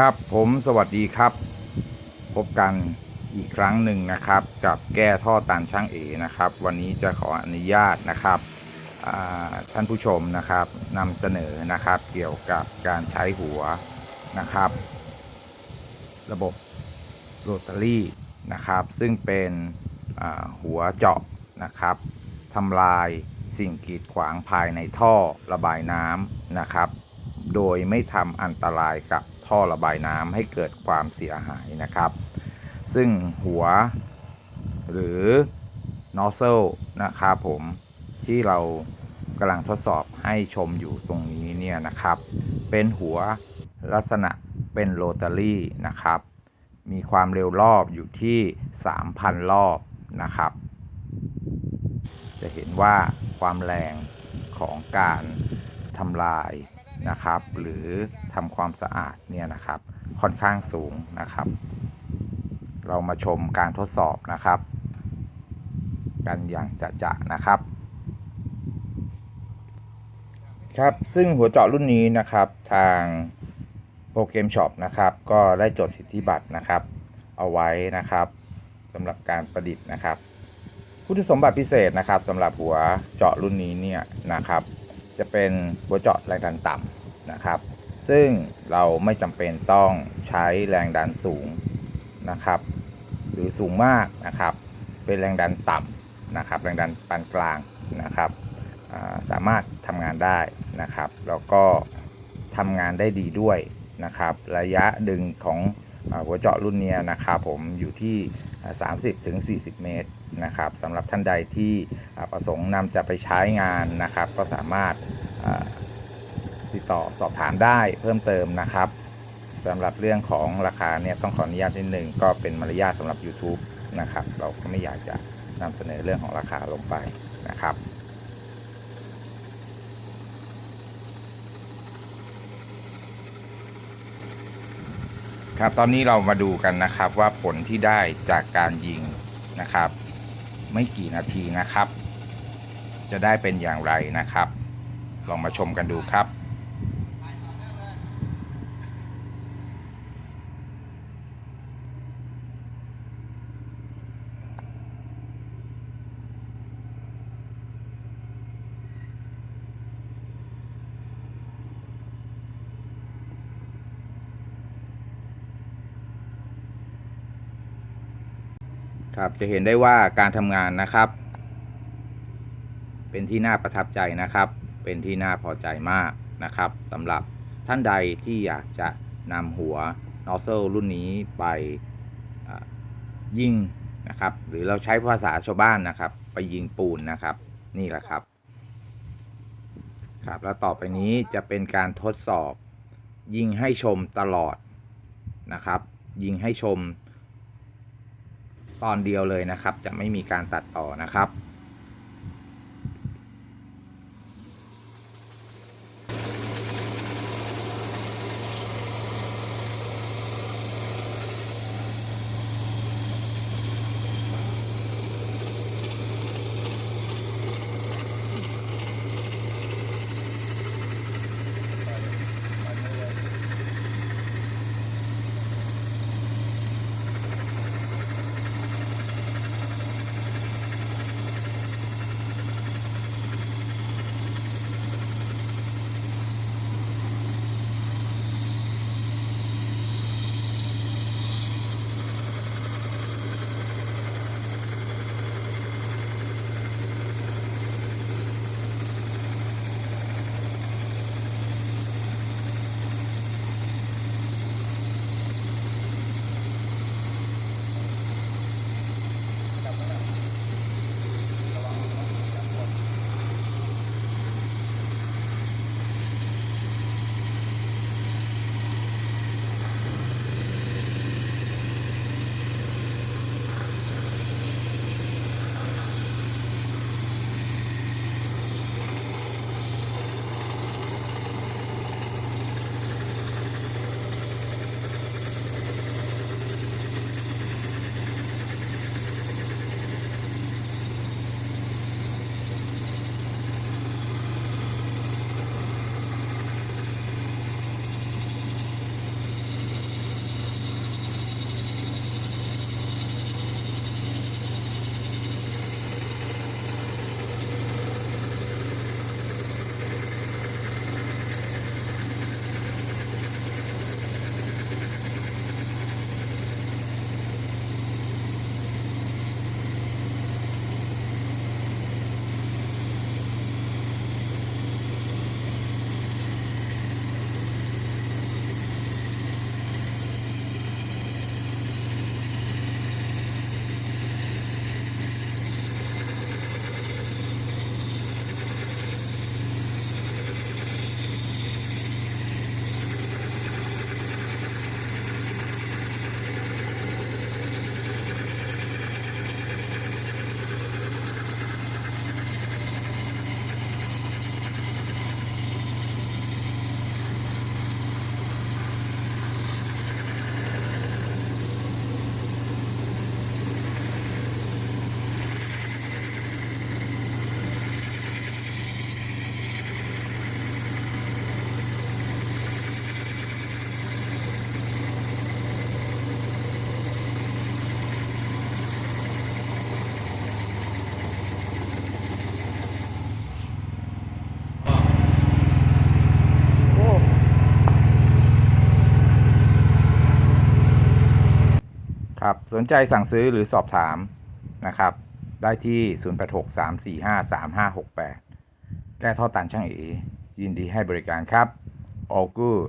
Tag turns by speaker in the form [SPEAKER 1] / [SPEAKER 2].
[SPEAKER 1] ครับผมสวัสดีครับ พบกันอีกครั้งหนึ่งนะครับ กับแก้ท่อตันช่างเอนะครับ วันนี้จะขออนุญาตนะครับท่านผู้ชมนะครับนำเสนอนะครับเกี่ยวกับการใช้หัวนะครับ ระบบโรตารี่นะครับ ซึ่งเป็นหัวเจาะนะครับทำลายสิ่งกีดขวางภายในท่อระบายน้ำนะครับ โดยไม่ทำอันตรายกับ ท่อระบายน้ำให้เกิดความเสียหายนะครับ ซึ่งหัวหรือ nozzle นะครับผมที่เรากำลังทดสอบให้ชมอยู่ตรงนี้เนี่ยนะครับ เป็นหัวลักษณะเป็นโรตารี่นะครับ มีความเร็วรอบอยู่ที่ 3,000 รอบนะครับ จะเห็นว่าความแรงของการทำลาย นะครับ หรือทำความสะอาดเนี่ยนะครับค่อนข้างสูงนะครับ เรามาชมการทดสอบนะครับ กันอย่างจะจะนะครับ ครับซึ่งหัวเจาะรุ่นนี้นะครับทางโปรเกมช็อปนะครับ ก็ได้จดสิทธิบัตรนะครับ เอาไว้นะครับสำหรับการประดิษฐ์นะครับคุณสมบัติพิเศษนะครับสำหรับหัวเจาะรุ่นนี้เนี่ยนะครับ จะเป็นหัวเจาะแรงดันต่ำนะครับ ซึ่งเราไม่จำเป็นต้องใช้แรงดันสูงนะครับ หรือสูงมากนะครับ เป็นแรงดันต่ำนะครับ แรงดันปานกลางนะครับสามารถทำงานได้นะครับ แล้วก็ทำงานได้ดีด้วยนะครับ ระยะดึงของหัวเจาะรุ่นนี้นะครับ ผมอยู่ที่ 30ถึง40 เมตรนะครับสำหรับท่านใดที่ประสงค์นำจะไปใช้งานนะครับ ก็สามารถติดต่อสอบถามได้เพิ่มเติมนะครับสำหรับเรื่องของราคาเนี่ยต้องขออนุญาตนิดหนึ่งก็เป็นมารยาทสำหรับ YouTube นะครับ เราก็ไม่อยากจะนำเสนอเรื่องของราคาลงไปนะครับ ครับตอนนี้เรามาดูกันนะครับว่าผลที่ได้จากการยิงนะครับ ไม่กี่นาทีนะครับ จะได้เป็นอย่างไรนะครับ ลองมาชมกันดูครับ ครับจะเห็นได้ว่าการทำงานนะครับ เป็นที่น่าประทับใจนะครับ เป็นที่น่าพอใจมากนะครับสำหรับท่านใดที่อยากจะนำหัว nozzle รุ่นนี้ไปยิงนะครับ หรือเราใช้ภาษาชาวบ้านนะครับ ไปยิงปูนนะครับ นี่แหละครับ ครับ แล้วต่อไปนี้จะเป็นการทดสอบ ยิงให้ชมตลอดนะครับ ยิงให้ชม ตอนเดียวเลยนะครับ จะไม่มีการตัดต่อนะครับ สนใจสั่งซื้อหรือสอบถามนะครับ ได้ที่ 0863453568 แก้ท่อตันช่างเอยินดีให้บริการครับ all good